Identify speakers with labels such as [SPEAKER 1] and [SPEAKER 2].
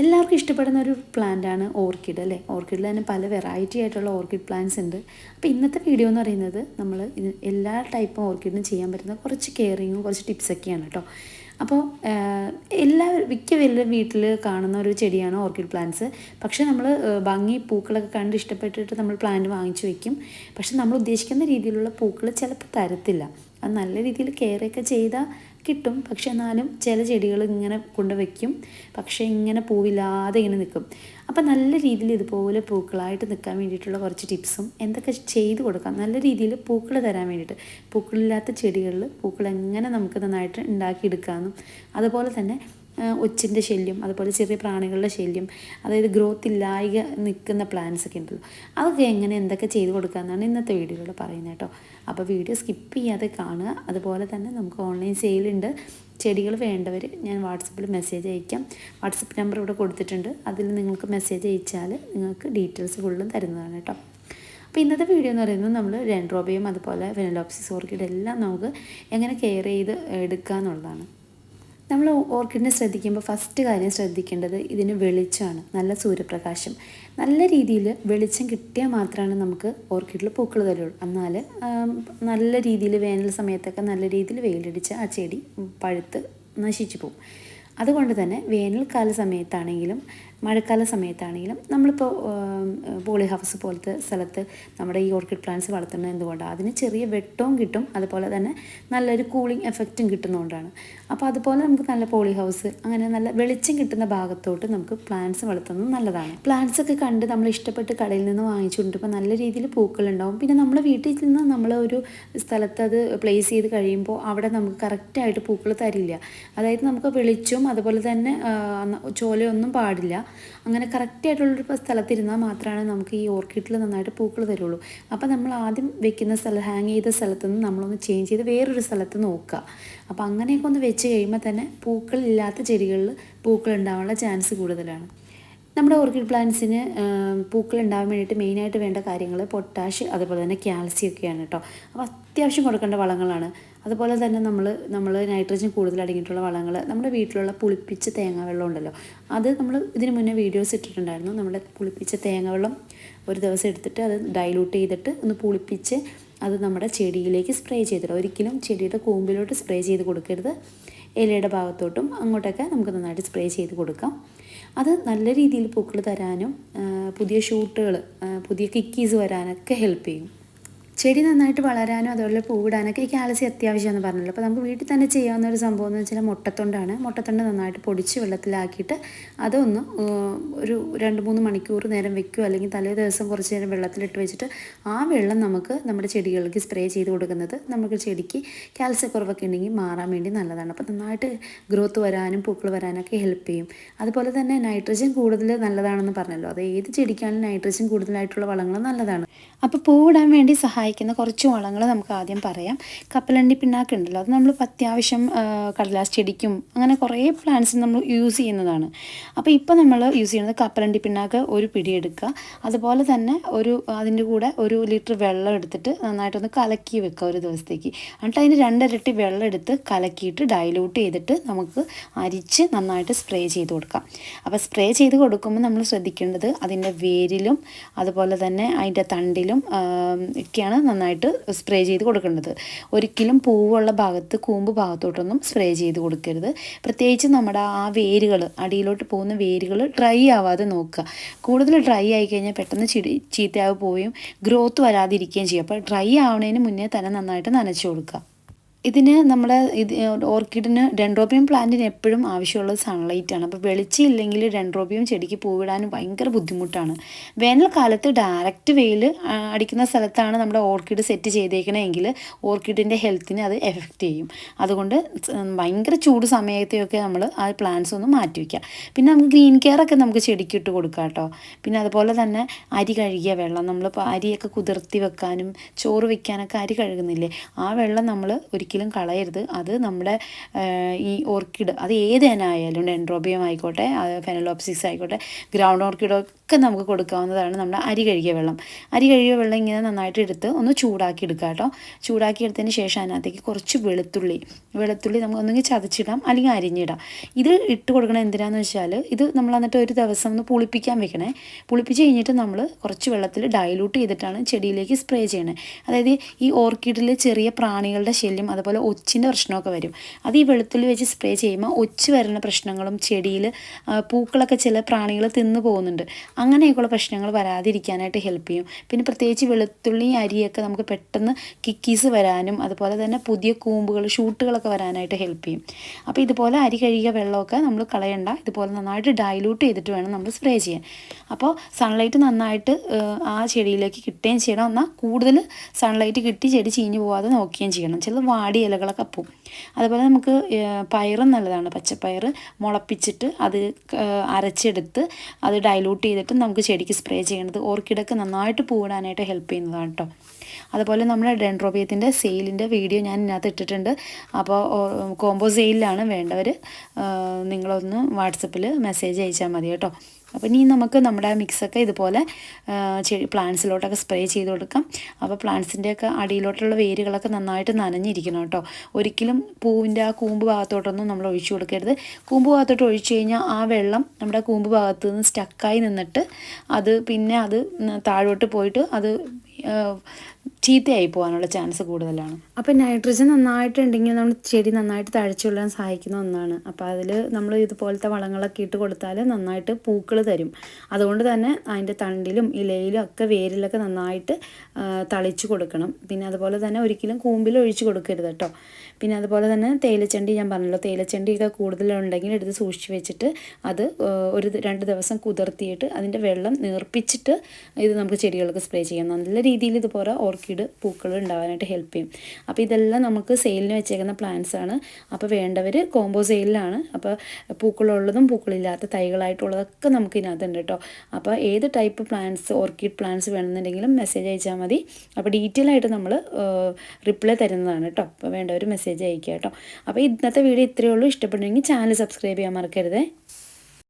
[SPEAKER 1] എല്ലാവർക്കും ഇഷ്ടപ്പെടുന്ന ഒരു പ്ലാന്റാണ് ഓർക്കിഡ് അല്ലേ? ഓർക്കിഡിൽ തന്നെ പല വെറൈറ്റി ആയിട്ടുള്ള ഓർക്കിഡ് പ്ലാന്റ്സ് ഉണ്ട്. അപ്പോൾ ഇന്നത്തെ വീഡിയോ എന്ന് പറയുന്നത് നമ്മൾ എല്ലാ ടൈപ്പും ഓർക്കിഡിനും ചെയ്യാൻ പറ്റുന്ന കുറച്ച് കെയറിങ്ങും കുറച്ച് ടിപ്സൊക്കെയാണ് കേട്ടോ. അപ്പോൾ എല്ലാ മിക്ക വലിയ വീട്ടിൽ കാണുന്ന ഒരു ചെടിയാണ് ഓർക്കിഡ് പ്ലാന്റ്സ് പക്ഷേ നമ്മൾ ഭംഗി പൂക്കളൊക്കെ കണ്ട് ഇഷ്ടപ്പെട്ടിട്ട് നമ്മൾ പ്ലാന്റ് വാങ്ങിച്ചു വെക്കും. പക്ഷെ നമ്മൾ ഉദ്ദേശിക്കുന്ന രീതിയിലുള്ള പൂക്കൾ ചിലപ്പോൾ തരത്തില്ല. അത് നല്ല രീതിയിൽ കെയറൊക്കെ ചെയ്താൽ കിട്ടും. പക്ഷെ എന്നാലും ചില ചെടികൾ ഇങ്ങനെ കൊണ്ടുവയ്ക്കും പക്ഷേ ഇങ്ങനെ പൂവില്ലാതെ ഇങ്ങനെ നിൽക്കും. അപ്പം നല്ല രീതിയിൽ ഇതുപോലെ പൂക്കളായിട്ട് നിൽക്കാൻ വേണ്ടിയിട്ടുള്ള കുറച്ച് ടിപ്സും എന്തൊക്കെ ചെയ്ത് കൊടുക്കാം. നല്ല രീതിയിൽ പൂക്കൾ തരാൻ വേണ്ടിയിട്ട്. പൂക്കളില്ലാത്ത ചെടികളിൽ പൂക്കൾ എങ്ങനെ നമുക്ക് നന്നായിട്ട് ഉണ്ടാക്കിയെടുക്കാമെന്നും അതുപോലെ തന്നെ ഒച്ചിന്റെ ശല്യം അതുപോലെ ചെറിയ പ്രാണികളുടെ ശല്യം അതായത് ഗ്രോത്ത് ഇല്ലായിക നിൽക്കുന്ന പ്ലാന്റ്സ് ഒക്കെ ഉണ്ടല്ലോ. അതൊക്കെ എങ്ങനെ എന്തൊക്കെ ചെയ്ത് കൊടുക്കുക എന്നാണ് ഇന്നത്തെ വീഡിയോയിൽ പറയുന്നത് കേട്ടോ. അപ്പോൾ വീഡിയോ സ്കിപ്പ് ചെയ്യാതെ കാണുക. അതുപോലെ തന്നെ നമുക്ക് ഓൺലൈൻ സെയിലുണ്ട് ചെടികൾ വേണ്ടവർ ഞാൻ വാട്സപ്പിൽ മെസ്സേജ് അയക്കാം. വാട്സപ്പ് നമ്പർ ഇവിടെ കൊടുത്തിട്ടുണ്ട്. അതിൽ നിങ്ങൾക്ക് മെസ്സേജ് അയച്ചാൽ നിങ്ങൾക്ക് ഡീറ്റെയിൽസ് ഫുള്ളും തരുന്നതാണ് കേട്ടോ. അപ്പോൾ ഇന്നത്തെ വീഡിയോ എന്ന് പറയുന്നത് നമ്മൾ രൻഡ്രോബിയം അതുപോലെ വെനലോപ്സിസ് ഓർക്കിഡ് എല്ലാം നമുക്ക് എങ്ങനെ കെയർ ചെയ്ത് എടുക്കുക എന്നുള്ളതാണ് നമ്മൾ ഓർക്കിഡിനെ ശ്രദ്ധിക്കുമ്പോൾ ഫസ്റ്റ് കാര്യം ശ്രദ്ധിക്കേണ്ടത് ഇതിന് വെളിച്ചമാണ് നല്ല സൂര്യപ്രകാശം. നല്ല രീതിയിൽ വെളിച്ചം കിട്ടിയാൽ മാത്രമാണ് നമുക്ക് ഓർക്കിഡിൽ പൂക്കൾ തരുള്ളൂ. എന്നാൽ നല്ല രീതിയിൽ വേനൽ സമയത്തൊക്കെ നല്ല രീതിയിൽ വെയിലടിച്ച് ആ ചെടി പഴുത്ത് നശിച്ചു പോകും. അതുകൊണ്ട് തന്നെ വേനൽക്കാല സമയത്താണെങ്കിലും മഴക്കാല സമയത്താണെങ്കിലും നമ്മളിപ്പോൾ പോളി ഹൗസ് പോലത്തെ സ്ഥലത്ത് നമ്മുടെ ഈ ഓർക്കിഡ് പ്ലാന്റ്സ് വളർത്തുന്നത് എന്തുകൊണ്ടാണ്? അതിന് ചെറിയ വെട്ടവും കിട്ടും അതുപോലെ തന്നെ നല്ലൊരു കൂളിംഗ് എഫക്റ്റും കിട്ടുന്നതുകൊണ്ടാണ്. അപ്പോൾ അതുപോലെ നമുക്ക് നല്ല പോളി ഹൗസ് അങ്ങനെ നല്ല വെളിച്ചം കിട്ടുന്ന ഭാഗത്തോട്ട് നമുക്ക് പ്ലാന്റ്സ് വളർത്തുന്നത് നല്ലതാണ്. പ്ലാന്റ്സ് ഒക്കെ കണ്ട് നമ്മൾ ഇഷ്ടപ്പെട്ട് കടയിൽ നിന്ന് വാങ്ങിച്ചുകൊണ്ടിപ്പോൾ നല്ല രീതിയിൽ പൂക്കളുണ്ടാവും. പിന്നെ നമ്മുടെ വീട്ടിൽ നിന്ന് നമ്മൾ ഒരു സ്ഥലത്ത് അത് പ്ലേസ് ചെയ്ത് കഴിയുമ്പോൾ അവിടെ നമുക്ക് കറക്റ്റായിട്ട് പൂക്കൾ തരില്ല. അതായത് നമുക്ക് വെളിച്ചവും അതുപോലെ തന്നെ ചോലയൊന്നും പാടില്ല. അങ്ങനെ കറക്റ്റായിട്ടുള്ളൊരു സ്ഥലത്തിരുന്നാൽ മാത്രമാണ് നമുക്ക് ഈ ഓർക്കിഡിൽ നന്നായിട്ട് പൂക്കൾ തരുള്ളൂ അപ്പോൾ നമ്മൾ ആദ്യം വെക്കുന്ന സ്ഥലം ഹാങ് ചെയ്ത സ്ഥലത്ത് നിന്ന് നമ്മളൊന്ന് ചേഞ്ച് ചെയ്ത് വേറൊരു സ്ഥലത്ത് നോക്കുക അപ്പോൾ അങ്ങനെയൊക്കെ ഒന്ന് വെച്ച് കഴിയുമ്പോൾ തന്നെ പൂക്കളില്ലാത്ത ചെടികളിൽ പൂക്കൾ ഉണ്ടാവാനുള്ള ചാൻസ് കൂടുതലാണ്. നമ്മുടെ ഓർക്കിഡ് പ്ലാന്റ്സിന് പൂക്കൾ ഉണ്ടാകാൻ വേണ്ടിയിട്ട് മെയിനായിട്ട് വേണ്ട കാര്യങ്ങൾ പൊട്ടാഷ് അതുപോലെ തന്നെ കാൽസ്യം ഒക്കെയാണ് കേട്ടോ അപ്പോൾ അത്യാവശ്യം കൊടുക്കേണ്ട വളങ്ങളാണ്. അതുപോലെ തന്നെ നമ്മൾ നമ്മൾ നൈട്രജൻ കൂടുതൽ അടങ്ങിയിട്ടുള്ള വളങ്ങൾ നമ്മുടെ വീട്ടിലുള്ള പുളിപ്പിച്ച തേങ്ങ വെള്ളം ഉണ്ടല്ലോ അത് നമ്മൾ ഇതിന് മുന്നേ വീഡിയോസ് ഇട്ടിട്ടുണ്ടായിരുന്നു. നമ്മുടെ പുളിപ്പിച്ച തേങ്ങ വെള്ളം ഒരു ദിവസം എടുത്തിട്ട് അത് ഡൈലൂട്ട് ചെയ്തിട്ട് ഒന്ന് പുളിപ്പിച്ച് അത് നമ്മുടെ ചെടിയിലേക്ക് സ്പ്രേ ചെയ്തിട്ട് ഒരിക്കലും ചെടിയുടെ കൂമ്പിലോട്ട് സ്പ്രേ ചെയ്ത് കൊടുക്കരുത്. ഇലയുടെ ഭാഗത്തോട്ടും അങ്ങോട്ടൊക്കെ നമുക്ക് നന്നായിട്ട് സ്പ്രേ ചെയ്ത് കൊടുക്കാം. അത് നല്ല രീതിയിൽ പൂക്കൾ തരാനും പുതിയ ഷൂട്ടുകൾ പുതിയ കിക്കീസ് വരാനൊക്കെ ഹെൽപ്പ് ചെയ്യും. ചെടി നന്നായിട്ട് വളരാനും അതുപോലെ പൂവിടാനൊക്കെ ഈ കാൽസ്യം അത്യാവശ്യമാണെന്ന് പറഞ്ഞല്ലോ. അപ്പോൾ നമുക്ക് വീട്ടിൽ തന്നെ ചെയ്യാവുന്ന ഒരു സംഭവം എന്ന് വെച്ചാൽ മുട്ടത്തൊണ്ടാണ്. മുട്ടത്തൊണ്ട് നന്നായിട്ട് പൊടിച്ച് വെള്ളത്തിലാക്കിയിട്ട് അതൊന്ന് ഒരു രണ്ട് മൂന്ന് മണിക്കൂർ നേരം വെക്കുക അല്ലെങ്കിൽ തലേ ദിവസം കുറച്ച് നേരം വെള്ളത്തിലിട്ട് വെച്ചിട്ട് ആ വെള്ളം നമുക്ക് നമ്മുടെ ചെടികൾക്ക് സ്പ്രേ ചെയ്ത് കൊടുക്കുന്നത് നമുക്ക് ചെടിക്ക് കാൽസ്യക്കുറവൊക്കെ ഉണ്ടെങ്കിൽ മാറാൻ വേണ്ടി നല്ലതാണ്. അപ്പോൾ നന്നായിട്ട് ഗ്രോത്ത് വരാനും പൂക്കൾ വരാനൊക്കെ ഹെൽപ്പ് ചെയ്യും. അതുപോലെ തന്നെ നൈട്രജൻ കൂടുതൽ നല്ലതാണെന്ന് പറഞ്ഞല്ലോ. അത് ഏത് ചെടിക്കാണെങ്കിലും നൈട്രജൻ കൂടുതലായിട്ടുള്ള വളങ്ങൾ നല്ലതാണ്. അപ്പോൾ പൂവിടാൻ വേണ്ടി സഹായിക്കുന്ന കുറച്ച് വളങ്ങൾ നമുക്ക് ആദ്യം പറയാം. കപ്പലണ്ടി പിണ്ണാക്ക് ഉണ്ടല്ലോ അത് നമ്മൾ അത്യാവശ്യം കടലാസ് ചെടിക്കും അങ്ങനെ കുറേ പ്ലാന്റ്സിന് നമ്മൾ യൂസ് ചെയ്യുന്നതാണ്. അപ്പോൾ ഇപ്പോൾ നമ്മൾ യൂസ് ചെയ്യുന്നത് കപ്പലണ്ടി പിണ്ണാക്ക് ഒരു പിടി എടുക്കുക. അതുപോലെ തന്നെ ഒരു അതിന്റെ കൂടെ ഒരു ലിറ്റർ വെള്ളം എടുത്തിട്ട് നന്നായിട്ടൊന്ന് കലക്കി വെക്കുക ഒരു ദിവസത്തേക്ക്. എന്നിട്ട് അതിന് രണ്ടിരട്ടി വെള്ളം എടുത്ത് കലക്കിയിട്ട് ഡൈലൂട്ട് ചെയ്തിട്ട് നമുക്ക് അരിച്ച് നന്നായിട്ട് സ്പ്രേ ചെയ്ത് കൊടുക്കാം. അപ്പോൾ സ്പ്രേ ചെയ്ത് കൊടുക്കുമ്പോൾ നമ്മൾ ശ്രദ്ധിക്കേണ്ടത് അതിന്റെ വേരിലും അതുപോലെ തന്നെ അതിന്റെ തണ്ടിലും ഒക്കെയാണ് നന്നായിട്ട് സ്പ്രേ ചെയ്ത് കൊടുക്കേണ്ടത്. ഒരിക്കലും പൂവുള്ള ഭാഗത്ത് കൂമ്പ് ഭാഗത്തോട്ടൊന്നും സ്പ്രേ ചെയ്ത് കൊടുക്കരുത്. പ്രത്യേകിച്ച് നമ്മുടെ ആ വേരുകൾ അടിയിലോട്ട് പോകുന്ന വേരുകൾ ഡ്രൈ ആവാതെ നോക്കുക. കൂടുതൽ ഡ്രൈ ആയി കഴിഞ്ഞാൽ പെട്ടെന്ന് ചിടി ചീത്തയാവ് പോവുകയും ഗ്രോത്ത് വരാതിരിക്കുകയും ചെയ്യും അപ്പോൾ ഡ്രൈ ആവുന്നതിന് മുന്നേ തന്നെ നന്നായിട്ട് നനച്ചു കൊടുക്കുക. ഇതിന് നമ്മുടെ ഇത് ഓർക്കിഡിന് ഡെൻഡ്രോബിയം പ്ലാന്റിന് എപ്പോഴും ആവശ്യമുള്ളത് സൺലൈറ്റാണ് അപ്പോൾ വെളിച്ചമില്ലെങ്കിൽ ഡെൻഡ്രോബിയം ചെടിക്ക് പൂവിടാനും ഭയങ്കര ബുദ്ധിമുട്ടാണ്. വേനൽക്കാലത്ത് ഡയറക്റ്റ് വെയിൽ അടിക്കുന്ന സ്ഥലത്താണ് നമ്മുടെ ഓർക്കിഡ് സെറ്റ് ചെയ്തേക്കണമെങ്കിൽ ഓർക്കിഡിന്റെ ഹെൽത്തിനെ അത് എഫക്റ്റ് ചെയ്യും. അതുകൊണ്ട് ഭയങ്കര ചൂട് സമയത്തെയൊക്കെ നമ്മൾ ആ പ്ലാന്റ്സ് ഒന്ന് മാറ്റി വയ്ക്കുക പിന്നെ നമുക്ക് ഗ്രീൻ കെയർ ഒക്കെ നമുക്ക് ചെടിക്ക് ഇട്ട് കൊടുക്കാം കേട്ടോ പിന്നെ അതുപോലെ തന്നെ അരി കഴുകിയ വെള്ളം നമ്മളിപ്പോൾ അരിയൊക്കെ കുതിർത്തി വെക്കാനും ചോറ് വയ്ക്കാനൊക്കെ അരി കഴുകുന്നില്ലേ ആ വെള്ളം നമ്മൾ ഒരിക്കലും ഒരിക്കലും കളയരുത്. അത് നമ്മുടെ ഈ ഓർക്കിഡ് അത് ഏത് തന്നെ ആയാലും ഡെൻഡ്രോബിയം ആയിക്കോട്ടെ ഫെനലോപ്സിക്സ് ആയിക്കോട്ടെ ഗ്രൗണ്ട് ഓർക്കിഡൊക്കെ നമുക്ക് കൊടുക്കാവുന്നതാണ് നമ്മുടെ അരി കഴുകിയ വെള്ളം. അരി കഴുകിയ വെള്ളം ഇങ്ങനെ നന്നായിട്ട് എടുത്ത് ഒന്ന് ചൂടാക്കി എടുക്കുക കേട്ടോ. ചൂടാക്കി എടുത്തതിന് ശേഷം അതിനകത്തേക്ക് കുറച്ച് വെളുത്തുള്ളി. വെളുത്തുള്ളി നമുക്ക് ഒന്നെങ്കിൽ ചതച്ചിടാം അല്ലെങ്കിൽ അരിഞ്ഞിടാം. ഇത് ഇട്ട് കൊടുക്കണം എന്തിനാന്ന് വെച്ചാൽ ഇത് നമ്മൾ എന്നിട്ട് ഒരു ദിവസം ഒന്ന് പുളിപ്പിക്കാൻ വെക്കണേ. പുളിപ്പിച്ച് കഴിഞ്ഞിട്ട് നമ്മൾ കുറച്ച് വെള്ളത്തിൽ ഡൈലൂട്ട് ചെയ്തിട്ടാണ് ചെടിയിലേക്ക് സ്പ്രേ ചെയ്യണേ. അതായത് ഈ ഓർക്കിഡിൽ ചെറിയ പ്രാണികളുടെ ശല്യം അതുപോലെ ഒച്ചിന്റെ പ്രശ്നമൊക്കെ വരും. അത് ഈ വെളുത്തുള്ളി വെച്ച് സ്പ്രേ ചെയ്യുമ്പോൾ ഒച്ച് വരുന്ന പ്രശ്നങ്ങളും ചെടിയിൽ പൂക്കളൊക്കെ ചില പ്രാണികൾ തിന്നു പോകുന്നുണ്ട്. അങ്ങനെയൊക്കെയുള്ള പ്രശ്നങ്ങൾ വരാതിരിക്കാനായിട്ട് ഹെൽപ്പ് ചെയ്യും. പിന്നെ പ്രത്യേകിച്ച് വെളുത്തുള്ളി അരിയൊക്കെ നമുക്ക് പെട്ടെന്ന് കിക്കീസ് വരാനും അതുപോലെ തന്നെ പുതിയ കൂമ്പുകൾ ഷൂട്ടുകളൊക്കെ വരാനായിട്ട് ഹെൽപ്പ് ചെയ്യും. അപ്പോൾ ഇതുപോലെ അരി കഴുകിയ വെള്ളമൊക്കെ നമ്മൾ കളയണ്ട. ഇതുപോലെ നന്നായിട്ട് ഡൈലൂട്ട് ചെയ്തിട്ട് വേണം നമ്മൾ സ്പ്രേ ചെയ്യാൻ. അപ്പോൾ സൺലൈറ്റ് നന്നായിട്ട് ആ ചെടിയിലേക്ക് കിട്ടുകയും ചെയ്യണം. എന്നാൽ കൂടുതൽ സൺലൈറ്റ് കിട്ടി ചെടി ചീഞ്ഞു പോകാതെ നോക്കുകയും ചെയ്യണം. ചില വാടി ഇലകളൊക്കെ പോവും. അതുപോലെ നമുക്ക് പയറും നല്ലതാണ്. പച്ചപ്പയർ മുളപ്പിച്ചിട്ട് അത് അരച്ചെടുത്ത് അത് ഡൈലൂട്ട് ചെയ്തിട്ട് നമുക്ക് ചെടിക്ക് സ്പ്രേ ചെയ്യേണ്ടത് ഓർക്കിഡൊക്കെ നന്നായിട്ട് പൂവിടാനായിട്ട് ഹെൽപ്പ് ചെയ്യുന്നതാണ് കേട്ടോ അതുപോലെ നമ്മുടെ ഡെൻഡ്രോബിയത്തിന്റെ സെയിലിന്റെ വീഡിയോ ഞാൻ ഇതിനകത്ത് ഇട്ടിട്ടുണ്ട്. അപ്പോൾ കോംബോ സെയിലാണ് വേണ്ടവർ നിങ്ങളൊന്ന് വാട്സപ്പിൽ മെസ്സേജ് അയച്ചാൽ മതി കേട്ടോ. അപ്പോൾ ഇനി നമുക്ക് നമ്മുടെ മിക്സൊക്കെ ഇതുപോലെ പ്ലാന്റ്സിലോട്ടൊക്കെ സ്പ്രേ ചെയ്ത് കൊടുക്കാം. അപ്പോൾ പ്ലാന്റ്സിന്റെയൊക്കെ അടിയിലോട്ടുള്ള വേരുകളൊക്കെ നന്നായിട്ട് നനഞ്ഞിരിക്കണം കേട്ടോ. ഒരിക്കലും പൂവിന്റെ ആ കൂമ്പ് ഭാഗത്തോട്ടൊന്നും നമ്മൾ ഒഴിച്ചു കൊടുക്കരുത്. കൂമ്പ് ഭാഗത്തോട്ട് ഒഴിച്ചു കഴിഞ്ഞാൽ ആ വെള്ളം നമ്മുടെ കൂമ്പ് ഭാഗത്ത് നിന്ന് സ്റ്റക്കായി നിന്നിട്ട് അത് പിന്നെ അത് താഴോട്ട് പോയിട്ട് അത് ചീത്തയായി പോകാനുള്ള ചാൻസ് കൂടുതലാണ്. അപ്പോൾ നൈട്രജൻ നന്നായിട്ടുണ്ടെങ്കിൽ നമ്മൾ ചെടി നന്നായിട്ട് തഴച്ചു തഴച്ചുകൊള്ളാൻ സഹായിക്കുന്ന ഒന്നാണ്. അപ്പോൾ അതിൽ നമ്മൾ ഇതുപോലത്തെ വളങ്ങളൊക്കെ ഇട്ട് കൊടുത്താൽ നന്നായിട്ട് പൂക്കൾ തരും. അതുകൊണ്ട് തന്നെ അതിന്റെ തണ്ടിലും ഇലയിലും ഒക്കെ വേരിലൊക്കെ നന്നായിട്ട് തളിച്ചു കൊടുക്കണം. പിന്നെ അതുപോലെ തന്നെ ഒരിക്കലും കൂമ്പിൽ ഒഴിച്ചു കൊടുക്കരുത് കേട്ടോ. പിന്നെ അതുപോലെ തന്നെ തേയിലച്ചണ്ടി ഞാൻ പറഞ്ഞല്ലോ തേയിലച്ചണ്ടിയൊക്കെ കൂടുതലുണ്ടെങ്കിൽ എടുത്ത് സൂക്ഷിച്ച് വെച്ചിട്ട് അത് ഒരു രണ്ട് ദിവസം കുതിർത്തിയിട്ട് അതിന്റെ വെള്ളം നീർപ്പിച്ചിട്ട് ഇത് നമുക്ക് ചെടികൾക്ക് സ്പ്രേ ചെയ്യാം. നല്ല രീതിയിൽ ഇതുപോലെ ഓർക്കിഡ് പൂക്കൾ ഉണ്ടാവാനായിട്ട് ഹെൽപ്പ് ചെയ്യും. അപ്പോൾ ഇതെല്ലാം നമുക്ക് സെയിലിന് വെച്ചേക്കുന്ന പ്ലാന്റ്സ് ആണ്. അപ്പോൾ വേണ്ടവർ കോംബോ സെയിലിലാണ് അപ്പോൾ പൂക്കളുള്ളതും പൂക്കളില്ലാത്ത തൈകളായിട്ടുള്ളതൊക്കെ നമുക്ക് ഇതിനകത്തുണ്ട് കേട്ടോ അപ്പോൾ ഏത് ടൈപ്പ് പ്ലാന്റ്സ് ഓർക്കിഡ് പ്ലാന്റ്സ് വേണമെന്നുണ്ടെങ്കിലും മെസ്സേജ് അയച്ചാൽ മതി. അപ്പോൾ ഡീറ്റെയിൽ ആയിട്ട് നമ്മൾ റിപ്ലൈ തരുന്നതാണ് കേട്ടോ അപ്പോൾ വേണ്ടവർ മെസ്സേജ് അയക്കുക കേട്ടോ അപ്പോൾ ഇന്നത്തെ വീഡിയോ ഇത്രയേ ഉള്ളൂ. ഇഷ്ടപ്പെട്ടെങ്കിൽ ചാനൽ സബ്സ്ക്രൈബ് ചെയ്യാൻ മറക്കരുതേ.